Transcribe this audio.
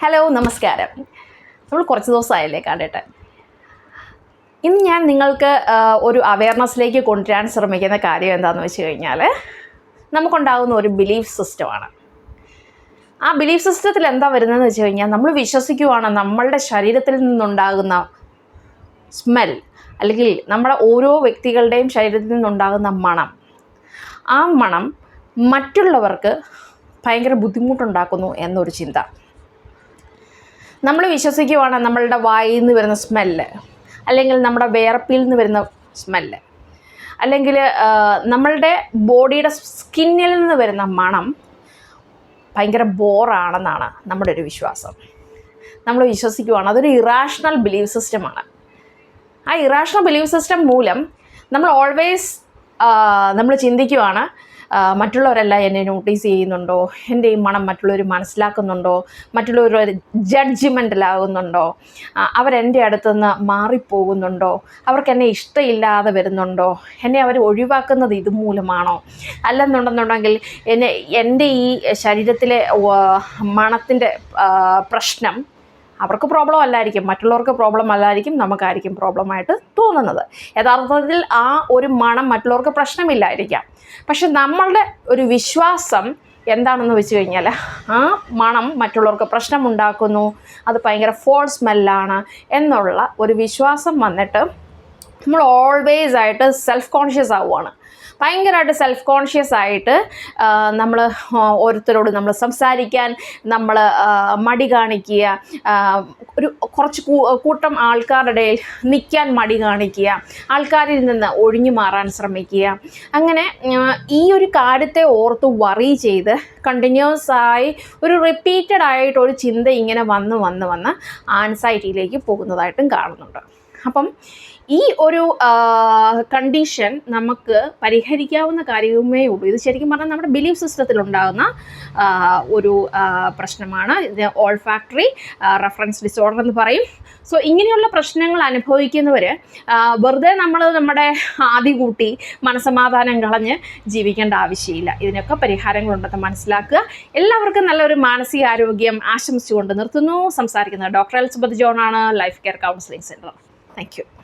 Hello നമസ്കാരം. നമ്മൾ കുറച്ച് ദിവസമായില്ലേ കണ്ടിട്ട്. ഇന്ന് ഞാൻ നിങ്ങൾക്ക് ഒരു അവയർനെസ്സിലേക്ക് കൊണ്ടുവരാൻ ശ്രമിക്കുന്ന കാര്യം എന്താണെന്ന് വെച്ച് കഴിഞ്ഞാൽ നമുക്കുണ്ടാകുന്ന ഒരു ബിലീഫ് സിസ്റ്റമാണ് ആ ബിലീഫ് സിസ്റ്റത്തിൽ എന്താ വരുന്നതെന്ന് വെച്ച് കഴിഞ്ഞാൽ നമ്മൾ വിശ്വസിക്കുവാണ് നമ്മളുടെ ശരീരത്തിൽ നിന്നുണ്ടാകുന്ന സ്മെൽ അല്ലെങ്കിൽ നമ്മുടെ ഓരോ വ്യക്തികളുടെയും ശരീരത്തിൽ നിന്നുണ്ടാകുന്ന മണം. ആ മണം മറ്റുള്ളവർക്ക് ഭയങ്കര ബുദ്ധിമുട്ടുണ്ടാക്കുന്നു എന്നൊരു ചിന്ത. നമ്മൾ വിശ്വസിക്കുവാണ് നമ്മളുടെ വായിൽ നിന്ന് വരുന്ന സ്മെല്ല്. അല്ലെങ്കിൽ നമ്മുടെ വേർപ്പിൽ നിന്ന് വരുന്ന സ്മെല്ല്. അല്ലെങ്കിൽ നമ്മളുടെ ബോഡിയുടെ സ്കിന്നിൽ നിന്ന് വരുന്ന മണം ഭയങ്കര ബോറാണെന്നാണ് നമ്മുടെ ഒരു വിശ്വാസം. നമ്മൾ വിശ്വസിക്കുവാണ്. അതൊരു ഇറാഷണൽ ബിലീവ് സിസ്റ്റമാണ് ആ ഇറാഷണൽ ബിലീവ് സിസ്റ്റം മൂലം നമ്മൾ ഓൾവേസ് നമ്മൾ ചിന്തിക്കുവാണ് മറ്റുള്ളവരെല്ലാം എന്നെ നോട്ടീസ് ചെയ്യുന്നുണ്ടോ? എന്റെ ഈ മണം മറ്റുള്ളവർ മനസ്സിലാക്കുന്നുണ്ടോ? മറ്റുള്ളവർ ജഡ്ജിമെന്റിലാകുന്നുണ്ടോ അവരെന്റെ അടുത്തുനിന്ന് മാറിപ്പോകുന്നുണ്ടോ? അവർക്ക് എന്നെ ഇഷ്ടമില്ലാതെ വരുന്നുണ്ടോ? എന്നെ അവർ ഒഴിവാക്കുന്നത് ഇതുമൂലമാണോ? അല്ലെന്നുണ്ടെന്നുണ്ടെങ്കിൽ എന്നെ എന്റെ ഈ ശരീരത്തിലെ മണത്തിന്റെ പ്രശ്നം അവർക്ക് പ്രോബ്ലം അല്ലായിരിക്കും. മറ്റുള്ളവർക്ക് പ്രോബ്ലം അല്ലായിരിക്കും. നമുക്കായിരിക്കും പ്രോബ്ലം ആയിട്ട് തോന്നുന്നത്. യഥാർത്ഥത്തിൽ ആ ഒരു മണം മറ്റുള്ളവർക്ക് പ്രശ്നമില്ലായിരിക്കാം. പക്ഷെ നമ്മളുടെ ഒരു വിശ്വാസം എന്താണെന്ന് വെച്ച് കഴിഞ്ഞാൽ ആ മണം മറ്റുള്ളവർക്ക് പ്രശ്നമുണ്ടാക്കുന്നു. അത് ഭയങ്കര ഫോൾസ് സ്മെല്ലാണ് എന്നുള്ള ഒരു വിശ്വാസം വന്നിട്ട് നമ്മൾ ഓൾവേസ് ആയിട്ട് സെൽഫ് കോൺഷ്യസ് ആവുകയാണ് ഭയങ്കരമായിട്ട് സെൽഫ് കോൺഷ്യസ് ആയിട്ട് നമ്മൾ ഓരോരുത്തരോട് നമ്മൾ സംസാരിക്കാൻ നമ്മൾ മടി കാണിക്കുക ഒരു കുറച്ച് കൂട്ടം ആൾക്കാരുടെ ഇടയിൽ നിൽക്കാൻ മടി കാണിക്കുക ആൾക്കാരിൽ നിന്ന് ഒഴിഞ്ഞു മാറാൻ ശ്രമിക്കുക. അങ്ങനെ ഈ ഒരു കാര്യത്തെ ഓർത്ത് വറി ചെയ്ത് കണ്ടിന്യൂസ് ആയി ഒരു റിപ്പീറ്റഡ് ആയിട്ട് ഒരു ചിന്ത ഇങ്ങനെ വന്ന് വന്ന് വന്ന് ആൻസൈറ്റിയിലേക്ക് പോകുന്നതായിട്ടും കാണുന്നുണ്ട്. അപ്പം ഈ ഒരു കണ്ടീഷൻ നമുക്ക് പരിഹരിക്കാവുന്ന കാര്യമേ ഉള്ളൂ. ഇത് ശരിക്കും പറഞ്ഞാൽ നമ്മുടെ ബിലീഫ് സിസ്റ്റത്തിലുണ്ടാകുന്ന ഒരു പ്രശ്നമാണ്. ഇത് ഓൾ ഫാക്ടറി റെഫറൻസ് ഡിസോർഡർ എന്ന് പറയും. സോ ഇങ്ങനെയുള്ള പ്രശ്നങ്ങൾ അനുഭവിക്കുന്നവർ വെറുതെ നമ്മൾ നമ്മുടെ ആദി കൂട്ടി മനസമാധാനം കളഞ്ഞ് ജീവിക്കേണ്ട ആവശ്യമില്ല. ഇതിനൊക്കെ പരിഹാരങ്ങളുണ്ടെന്ന് മനസ്സിലാക്കുക. എല്ലാവർക്കും നല്ലൊരു മാനസികാരോഗ്യം ആശംസിച്ചുകൊണ്ട് നിർത്തുന്നു. സംസാരിക്കുന്നത് ഡോക്ടർ എൽസബത്ത് ജോൺ ആണ്. Life care counselling centre Thank you.